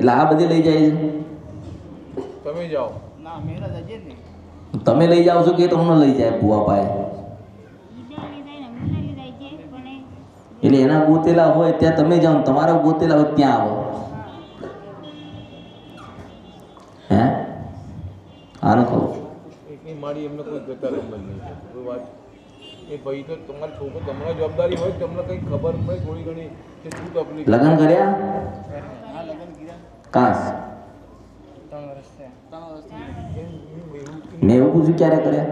એટલે આ બધી લઈ જાય છે? તમે જાઓ. ના મેરા જજે ને. તમે લઈ જાઓ છો કે તમને લઈ જાય ભૂવા પાએ એટલે એના ગોતેલા હોય ત્યાં તમે જાઓ ને તમારા ગોતેલા હોય ત્યાં આવો. હે? આનું કહું. મારી એમને કોઈ વાત. એ ભાઈ તો તમારી છોકરો તમારી જવાબદારી હોય તમને કંઈ ખબર પડે થોડી ઘણી કે શું તકલીફ. લગન કર્યા? કાંસ. મેં એવું પૂછ્યું ક્યારે કર્યા?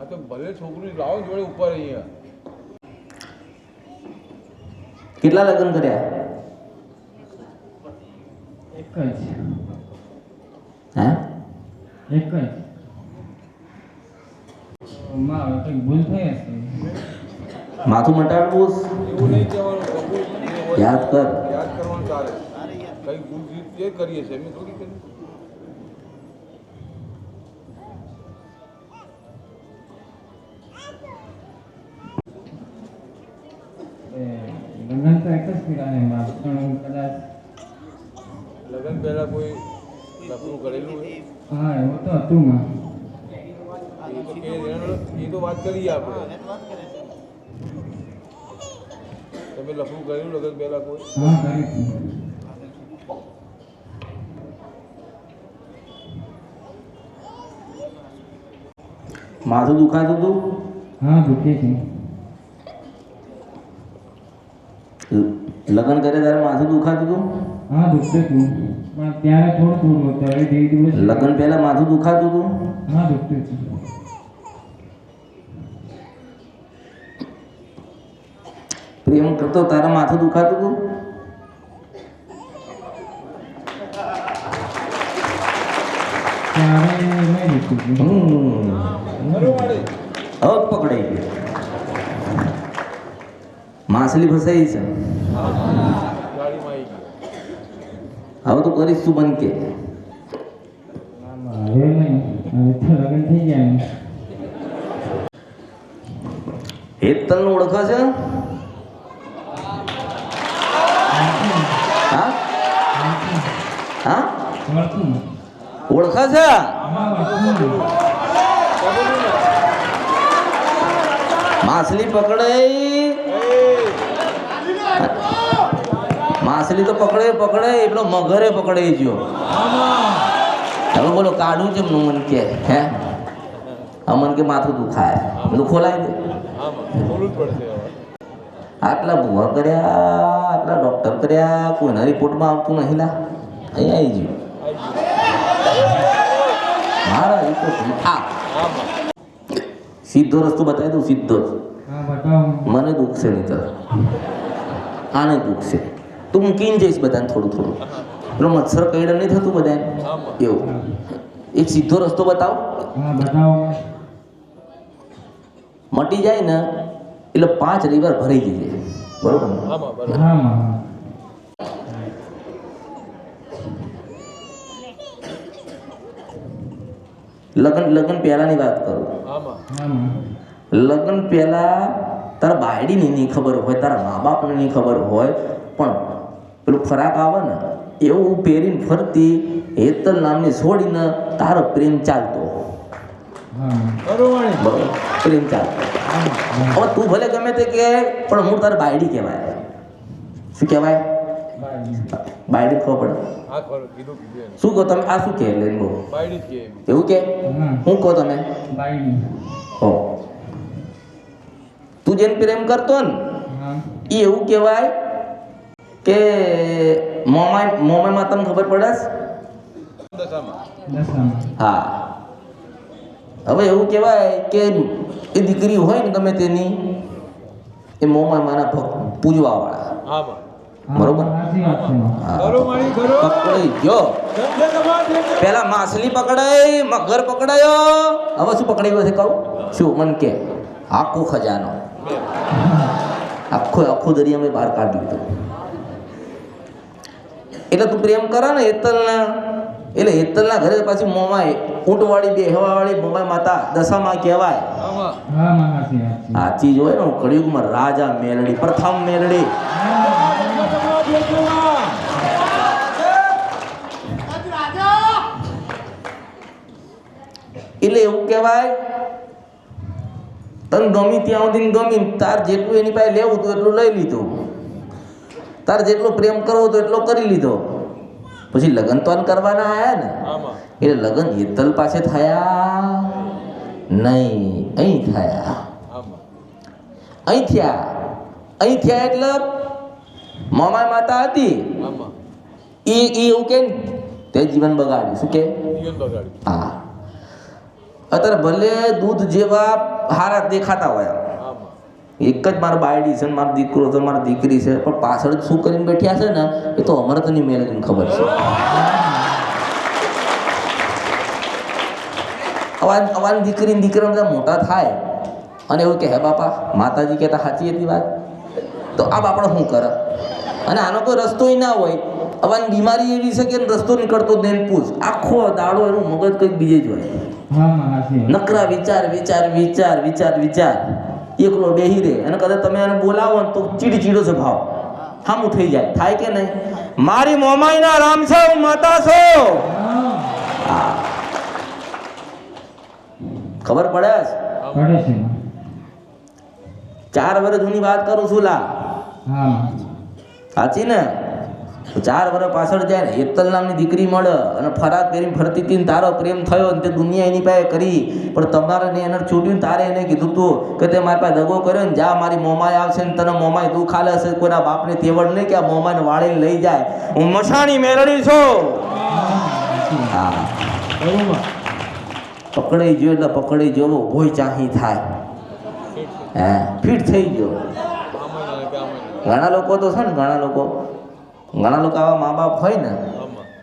આ તો ભલે છોકરી લાવો જોડે ઉપર અહીંયા. કેટલા લગ્ન કર્યા? એક જ. હે? એક જ. માં કંઈક ભૂલ થઈ હશે. માથું મટાડવું એવું નહીં કહેવાનું યાદ કર. યાદ કરવાનું ચાલે કઈ ભૂલ ચીજ જે કરીએ છીએ? એમ થોડી કરી એ લગ્ન તો એક જ કર્યા માં પણ કદાચ લગ્ન પહેલા કોઈ લફડું કરેલું હોય? હા એવું તો હતું માં. એ તો એ વાત કરીએ આપણે. વાત કરે છે તમે લફડું કર્યું? લગન પહેલા કોઈ માથું દુખાતું હતું હા દુખે છે. લગન લગ્ન કરે ત્યારે માથું દુખાતું હતું હા દુખતું હતું પણ ત્યારે થોડું થોડું હતું હવે ધીરે ધીરે લગ્ન પહેલા માથું દુખાતું હતું હા દુખતું હતું પ્રેમ કરતો તારા માથું દુખાતું હતું હવે પકડાઈ ગયો. માછલી ફસાઈ છે. ગાડીમાં આવી ગયો હવે તો કરીશ તું બન કે એ હેતલનું છે? હા? વળતું છે? માછલી પકડાઈ માછલી તો પકડે પકડે. એટલો મગરે પકડાઈ ગયો હવે બોલો, કાઢું છે મન કે, હે? અમન કે માથું દુખાય. બધું લાવી દે. આટલા ભૂવા કર્યા, આટલા ડૉક્ટર કર્યા, કોઈના રિપોર્ટમાં આવતું નહીં લા. અહીંયા આવી ગયું. મારા એ આમાં સીધો રસ્તો બતાવી દઉં સીધો મને દુખશે નહીં તર આને દુખશે. તું મૂકીને જઈશ બધાને થોડું થોડું. મચ્છર કઈડા નહીં થતું બધાને? એવું. એક સીધો રસ્તો બતાવો. બતાવો. મટી જાય ને એટલે પાંચ રવિવાર ભરાઈ જઈએ બરોબર ને આમાં બરાબર હા માં હા લગ્ન લગ્ન પહેલાંની વાત કરું. લગ્ન પહેલાં તારા બાયડીની નહીં ખબર હોય તારા મા બાપને નહીં ખબર હોય પણ પેલું ફરાક આવે ને એવું પહેરીને ફરતી હેતલ નામની છોડીને તારો પ્રેમ ચાલતો પ્રેમ ચાલતો હવે તું ભલે ગમે તે કે પણ હું તારે બાયડી કહેવાય. શું કહેવાય? બાયડી ખબર પડે? શું કહો તમે? આ શું કહે? એમ એવું કે? હા કહો તમે? બાયડી. હો. તું જેને પ્રેમ કરતો ને એ એવું કહેવાય કે મોમાય મોમાયમાં તમને ખબર પડે હા. હવે એવું કહેવાય કે એ દીકરી હોય ને ગમે તેની એ મોમાયમાના ભક્ત પૂજવાવાળા. બરોબર. પકડાઈ ગયો. પેલા માછલી પકડાઈ મગર પકડાયો. હવે શું પકડાયું છે કહું? શું? મન કે આખો ખજાનો. આખો આખો દરિયા મેં બહાર કાઢી લીધો. એટલે તું પ્રેમ કરે ને એતલના એટલે હેતલના ઘરે પાછી મોમાય ઊંટવાળી બેહવાવાળી મોમાય માતા. દશામાં કહેવાય. આ ચીજ હોય ને કળિયુગમાં રાજા મેલડી પ્રથમ મેલડી. એટલે એવું કહેવાય તને ગમી ત્યાં સુધી ગમી તાર જેટલું એની પાસે લેવું તું એટલું લઈ લીધું. તાર જેટલો પ્રેમ કરવો તો એટલો કરી લીધો. પછી લગ્ન તો કરવાના આયા ને. એટલે લગ્ન હેતલ પાસે થયા નહીં અહીં થયા. અહીં થયા. અહીં થયા એટલે મામા માતા હતી. એ એ એવું કે તે જીવન બગાડ્યું. શું કે? હા. અત્યારે ભલે દૂધ જેવા હારા દેખાતા હોય એક જ મારો બાયડી છે ને મારો દીકરો છે મારી દીકરી છે. પણ પાછળ શું કરીને બેઠ્યા છે ને એ તો અમૃતની મેળવીને ખબર છે. અવાજ અવાજ દીકરી દીકરા બધા મોટા થાય. અને એવું કે હે બાપા માતાજી કહેતા સાચી હતી વાત? તો આ બાપડો શું કરે? અને આનો કોઈ રસ્તોય ના હોય. અવાની બીમારી એવી છે કે રસ્તો નીકળતો જ નહીં પૂછ. આખો દાડો એનું મગજ કંઈક બીજે જ હોય. નકરા વિચાર વિચાર વિચાર વિચાર વિચાર. એકલો બેહી રહે. અને કદાચ તમે એને બોલાવો ને તો ચીડચીડો છે ભાવ. હામું થઈ જાય. થાય કે નહીં? મારી મોમાઈના રામ છે હું માતા છો. ખબર પડે. ચાર વર્ષ જૂની વાત કરું છું લા. સાચી ને? ચાર વર્ષ પાછળ જાય ને હેતલ નામની દીકરી મળે અને ફરાક કરીને ફરતી હતી તારો પ્રેમ થયો ને તે દુનિયા એની પાસે કરી. પણ તમારે ને એને છૂટ્યું તારે એને કીધું તું કે તે મારી પાસે દગો કર્યો ને જા મારી મોમાય આવશે ને તને મોમાય દુઃખ હાલે છે કોઈના બાપને તેવડ નહીં કે આ મોમાને વાળીને લઈ જાય. હું મસાણી મેળડી છું. હા. પકડાઈ ગયો એટલે પકડાઈ ગયો ભોય ચાહી થાય. હે, ફિટ થઈ ગયો. ઘણા લોકો તો છે ને ઘણા લોકો ઘણા લોકો આવા મા બાપ હોય ને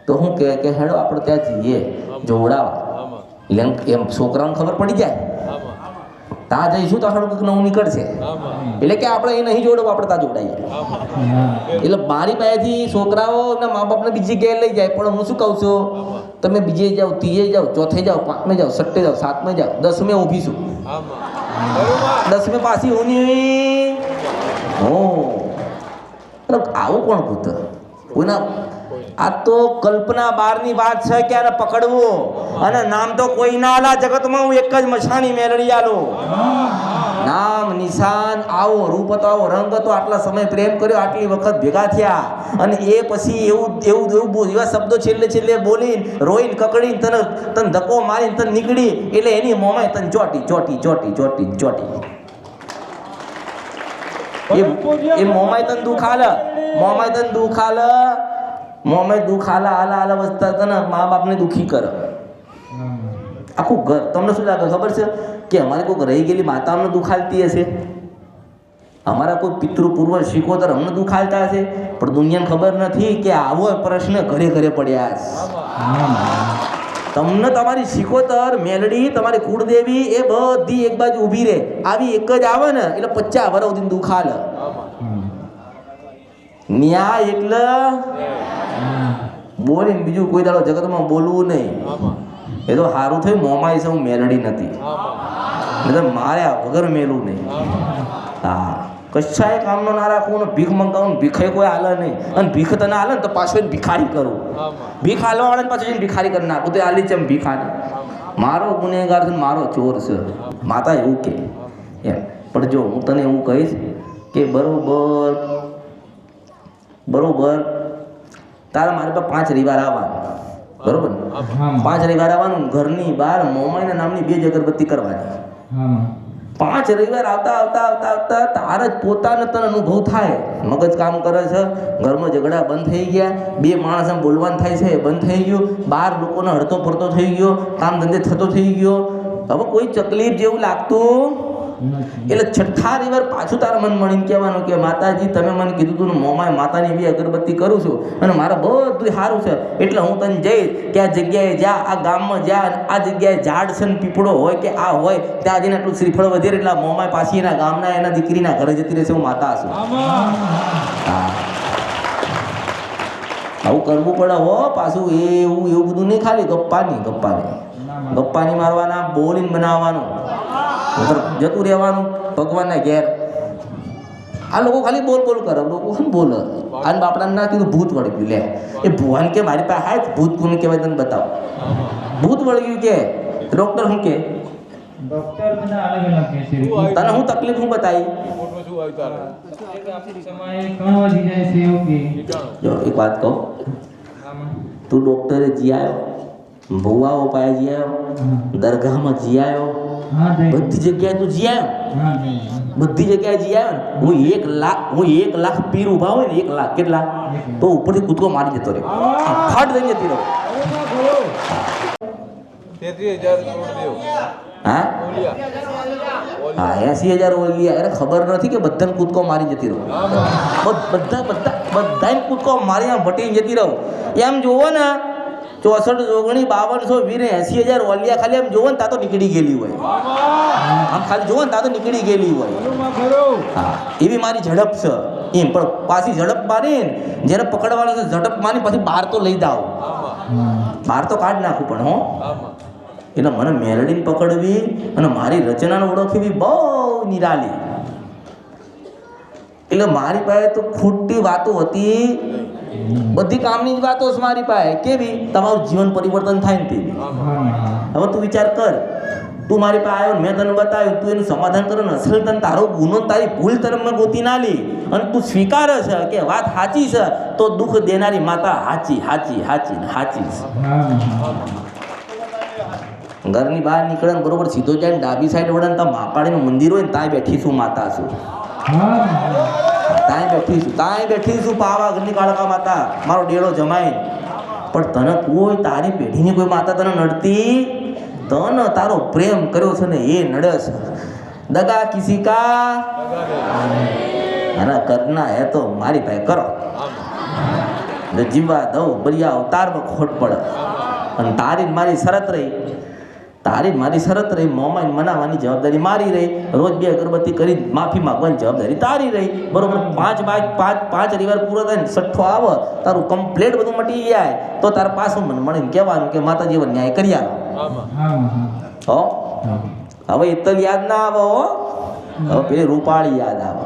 તો હું કે કે હેડો આપણે ત્યાં જઈએ જોવડાવવા એટલે એમ છોકરાઓને ખબર પડી જાય. ત્યાં જઈશું તો આખડું કંઈક નવું નીકળશે. એટલે કે આપણે એ નહીં જોડવું આપણે ત્યાં જોડાઈએ. એટલે મારી પાસેથી છોકરાઓ એમના મા બાપને બીજી જગ્યાએ લઈ જાય. પણ હું શું કહું છું? તમે બીજે જાઓ ત્રીજે જાઓ ચોથે જાઓ પાંચમે જાઓ છઠ્ઠે જાઓ સાતમે જાઓ દસમે ઊભી છું. દસમે પાછી હું. નહીં અરે આવું કોણ પૂત કોઈના આ તો કલ્પના બહારની વાત છે કે આને પકડવું. અને નામ તો કોઈ ના આલા જગતમાં હું એક જ મછાણી મેળવી આલો નામ, નિશાન, આવો રૂપ હતો આવો રંગ હતો આટલા સમય પ્રેમ કર્યો, આટલી વખત ભેગા થયા. અને એ પછી એવું એવું એવું એવા શબ્દો છેલ્લે છેલ્લે બોલીને, રોઈને, કકડીને તને તને ધક્કો મારીને તને નીકળી. એટલે એની મોમાય તને ચોટી ચોટી ચોટી ચોટી ચોટી. એ એ મોમાય તને દુખાલ મોમાય તને દુખાલ મોમાય દુખાલ આલા આલા વસ્તા તને મા બાપને દુખી કર. આખું ઘર. તમને શું લાગે ખબર છે? કે અમારે કોઈક રહી ગયેલી માતા અમને દુખાલતી હશે? અમારા કોઈ પિતૃ પૂર્વ શીખોતર અમને દુખાલતા હશે? પણ દુનિયાને ખબર નથી કે આવો પ્રશ્ન ઘરે ઘરે પડ્યા. તમને તમારી શીખોતર મેલડી તમારી કુળદેવી એ બધી એક બાજુ ઊભી રહે. આવી એક જ આવે ને એટલે પચાસ વર્ષ સુધી દુખાલ ન્યાય એટલે બોલીને બીજું કોઈ દાડો જગતમાં બોલવું નહીં. એ તો સારું થયું મોમાં છે હું મેલડી નથી. મારે વગર મેલું નહીં. હા. કશાય કામનો ના રાખવું ને ભીખ મંગાવું ભીખે કોઈ હાલે નહીં. અને ભીખ તને હાલે ને તો પાછો એને ભિખારી કરું. ભીખ હાલવા વાળાને પાછો જઈને ભિખારી કરી નાખું. તો હાલી ચમ ભિખારી. મારો ગુનેગાર છે મારો ચોર છે. માતા એવું કે. એમ. પણ જો હું તને એવું કહીશ કે બરોબર બરોબર તારા મારી પાસે પાંચ રવિવાર આવવાનું. બરોબર. પાંચ રવિવાર આવવાનું ઘરની બહાર મોમાઈના નામની બે જ અગરબત્તી કરવાની. પાંચ રવિવાર આવતા આવતા આવતા આવતા તારે જ પોતાને તને અનુભવ થાય મગજ કામ કરે છે, ઘરમાં ઝઘડા બંધ થઈ ગયા, બે માણસ આમ બોલવાનું થાય છે બંધ થઈ ગયું બહાર લોકોને હડતો ફરતો થઈ ગયો, કામ ધંધે થતો થઈ ગયો હવે કોઈ તકલીફ જેવું લાગતું. એટલે છઠ્ઠા રવિવાર પાછું તારા મન મળીને કહેવાનું કે માતાજી, તમે મને કીધું તું મોમાય માતાની બી અગરબત્તી કરું છું અને મારા બધું સારું છે. એટલે હું તને જઈશ કે આ જગ્યાએ જા, આ ગામમાં જા આ જગ્યાએ ઝાડ છે ને પીપળો હોય કે આ હોય, ત્યાં જઈને આટલું શ્રીફળ વધે એટલે મોમાય પાછી એના ગામના એના દીકરીના ઘરે જતી રહેશે, હું માતા છું. આવું કરવું પડે હો પાછું એવું એવું બધું નહીં ખાલી, ગપ્પાની ગપ્પાની. ના માં. ગપ્પાની મારવાના, બોલીને બનાવવાનું. નહીંતર જતું રહેવાનું ભગવાનના ઘેર આ લોકો ખાલી બોલ બોલ કરે લોકો શું બોલે આને બાપડાને ના કીધું ભૂત વળગ્યું લે એ ભુવાન કે મારી પાસે હાય ભૂત કોને કહેવાય તને બતાવો આમાં ભૂત વળગ્યું કે ડૉક્ટર શું કે ડૉક્ટર બધા અલગ અલગ કહે છે શું તને હું તકલીફ હું બતાવી રિપોર્ટમાં શું આવ્યું તારે એક આપણી સમયે કણ વધી જાય છે એવું કે કીટાણુ જો એક વાત કહું આમાં તું ડૉક્ટરે જી આવ્યો ભુવાઓ પાસે જી આવ્યો દરગાહમાં જી આવ્યો હા જય બધી જગ્યાએ તું જી આવ્યો હા જય બધી જગ્યાએ જી આવ્યો ને હું એક લાખ હું એક લાખ પીર ઊભા હોય ને એક લાખ કેટલા તો ઉપરથી કૂદકો મારી જતો રહ્યો ફાટ દઈ જતી રહ્યો તેત્રીસ હજાર કરોડ દેવ હા બોલ્યા હા એસી હજાર ઓલી અરે ખબર નથી કે બધાને કૂદકો મારી જતી રહો બધ- બધા બધા બધાને કૂદકો મારી આમ ભટી જતી રહો એમ જોવો ને ચોસઠ ઓગણી બાવનસો વીર એસી હજાર ઓલિયા ખાલી આમ જોવો ને તા તો નીકળી ગયેલી હોય. આમ ખાલી જોવો ને તા તો નીકળી ગયેલી હોય. હા, એવી મારી ઝડપ છે. એમ, પણ પાછી ઝડપ મારી જેને પકડવાનું છે ઝડપ મારી પછી બહાર તો લઈ જાઓ. બહાર તો કાઢ નાખું પણ, હો. એટલે મને મેલડીને પકડવી અને મારી રચનાને ઓળખવી બહુ નિરાલી. એટલે મારી પાસે તો ખોટી વાતો હતી. બધી કામની જ વાતો છે મારી પાસે. કેવી? તમારું જીવન પરિવર્તન થાય ને તેવી. હવે તું વિચાર કર. તું મારી પાસે આવ્યો મેં તને બતાવ્યું. તું એનું સમાધાન કરો ને. તને તારો ગુનો તારી ભૂલ તરફ મેં ગોતી ના લી અને તું સ્વીકારે છે કે વાત સાચી છે, તો દુઃખ દેનારી માતા હાચી હાચી હાચી હાચી છે. ઘરની બહાર નીકળે બરોબર સીધો જાય ડાબી સાઈડ વળે ને ત્યાં માપાડીનું મંદિર હોય ને ત્યાં બેઠી છું માતા છું. ત્યાં બેઠી છું ત્યાં બેઠી છું, પાવા ઘરની કાળકા માતા. મારો ડેળો જમાય પણ તને કોઈ તારી પેઢીની કોઈ માતા તને નડતી તને તારો પ્રેમ કર્યો છે ને એ નડે છે દગા કિસી કા? અને કરના હે તો મારી ભાઈ કરો. જીવા દઉં બરિયા અવતારમાં ખોટ પડે. અને તારી મારી શરત રહી. તારી મારી શરત રહી મોમાઈને મનાવાની જવાબદારી મારી રહી. રોજ બે અગરબત્તી કરી માફી માગવાની જવાબદારી તારી રહી. બરોબર પાંચ બાય પાંચ પાંચ રવિવાર પૂરો થાય ને છઠ્ઠો આવે તારું કમ્પ્લેટ બધું મટી જાય. તો તારે પાછું મને મળીને કહેવાનું કે માતાજી એવો ન્યાય કરી આવો હવે ઇતલ યાદ ના આવે હો. હવે પેલી રૂપાળી યાદ આવે.